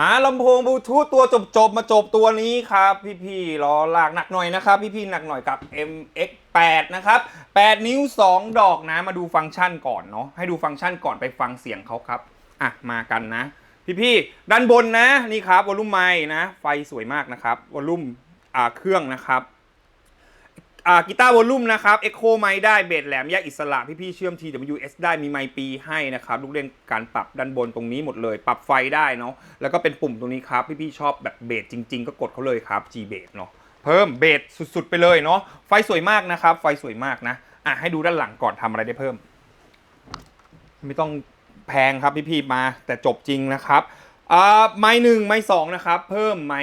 หาลำโพงบลูทูธตัวจบๆ มาจบตัวนี้ครับ พี่ๆรอลากหนักหน่อยนะครับ พี่ๆหนักหน่อยกับ MX8 นะครับ 8 นิ้ว 2 ดอกนะ มาดูฟังก์ชันก่อนเนาะให้ดูฟังก์ชันก่อนไปฟังเสียงเขาครับ อะ มากันนะ พี่ๆด้านบนนะ นี่ครับวอลลุ่มไม้นะ ไฟสวยมากนะครับวอลลุ่มอ่าเครื่องนะครับ อ่ากีตาร์วอลลุ่มนะครับเอ็กโคไมค์ได้เบสแหลมแยกอิสระพี่ๆเชื่อม TWS ได้มีไมค์ปีให้นะครับลูกเล่นการปรับด้านบนตรงนี้หมดเลย ปรับไฟได้เนาะแล้วก็เป็นปุ่มตรงนี้ครับ พี่ๆชอบแบบเบสจริง ๆ ก็กดเขาเลยครับ G เบสเนาะเพิ่มเบสสุดๆ ไปเลยเนาะไฟสวยมากนะครับ ไฟสวยมากนะอะให้ดูด้านหลังก่อนทำอะไรได้เพิ่ม ไม่ต้องแพงครับพี่ๆมาแต่จบจริงนะครับอ่าไม้หนึ่งไม้สองนะครับเพิ่มไม้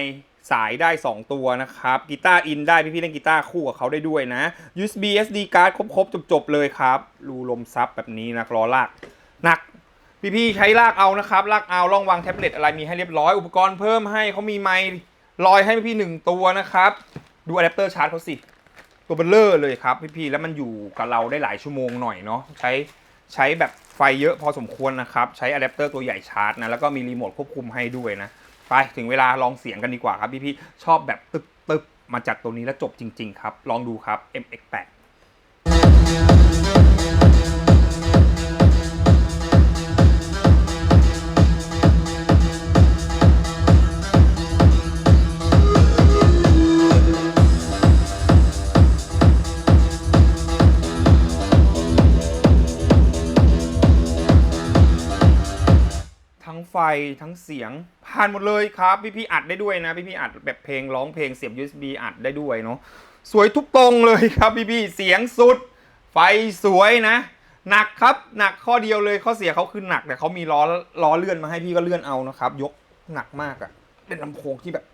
สายได้ 2 ตัวนะครับกีตาร์อินได้พี่ๆเล่นกีตาร์คู่กับเขาได้ด้วยนะ USB SD card ครบๆจบๆเลยครับรูลมซับแบบนี้นะล้อลากหนักพี่ๆใช้ลากเอานะครับลากเอาล่องวางแท็บเล็ตอะไรมีให้เรียบร้อยอุปกรณ์เพิ่มให้เขามีไมค์ลอยให้พี่ๆหนึ่งตัวนะครับ ดูอะแดปเตอร์ชาร์จเขาสิ ตัวเบลเลอร์เลยครับพี่ๆแล้วมันอยู่กับเราได้หลายชั่วโมงหน่อยเนาะใช้ใช้แบบไฟเยอะพอสมควรนะครับ ใช้อะแดปเตอร์ตัวใหญ่ชาร์จนะแล้วก็มีรีโมทควบคุมให้ด้วยนะ ไปถึงเวลาลองเสียงกันดีกว่าครับพี่ๆชอบแบบตึกตึกๆมาจัดตัวนี้แล้วจบจริง ๆ ครับ ลองดูครับ MX8 ไฟทั้งเสียง ผ่านหมดเลยครับพี่พี่อัดได้ด้วยนะพี่พี่อัดแบบเพลงร้องเพลงเสียบ USB อัดได้ด้วยเนาะสวยทุกตรงเลยครับพี่พี่เสียงสุด ไฟสวยนะหนักครับหนักข้อเดียวเลยข้อเสียเขาคือหนักแต่เขามีล้อล้อเลื่อนมาให้พี่ก็เลื่อนเอานะครับ ยกหนักมากอะ่ะเป็นลำโพงที่แบบ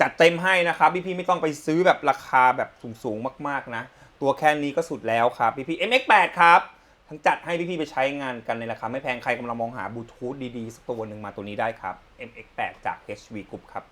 จัดเต็มให้นะครับพี่พี่ไม่ต้องไปซื้อแบบราคาแบบสูงๆมาก ๆนะ ตัวแค่นี้ก็สุดแล้วครับพี่พี่ MX8 ครับ ทั้งจัดให้พี่ๆไปใช้งานกันในราคาไม่แพงใครกำลังมองหาบลูทูธดีๆสักตัวหนึ่งมาตัวนี้ได้ครับ MX8 จาก HV Group ครับ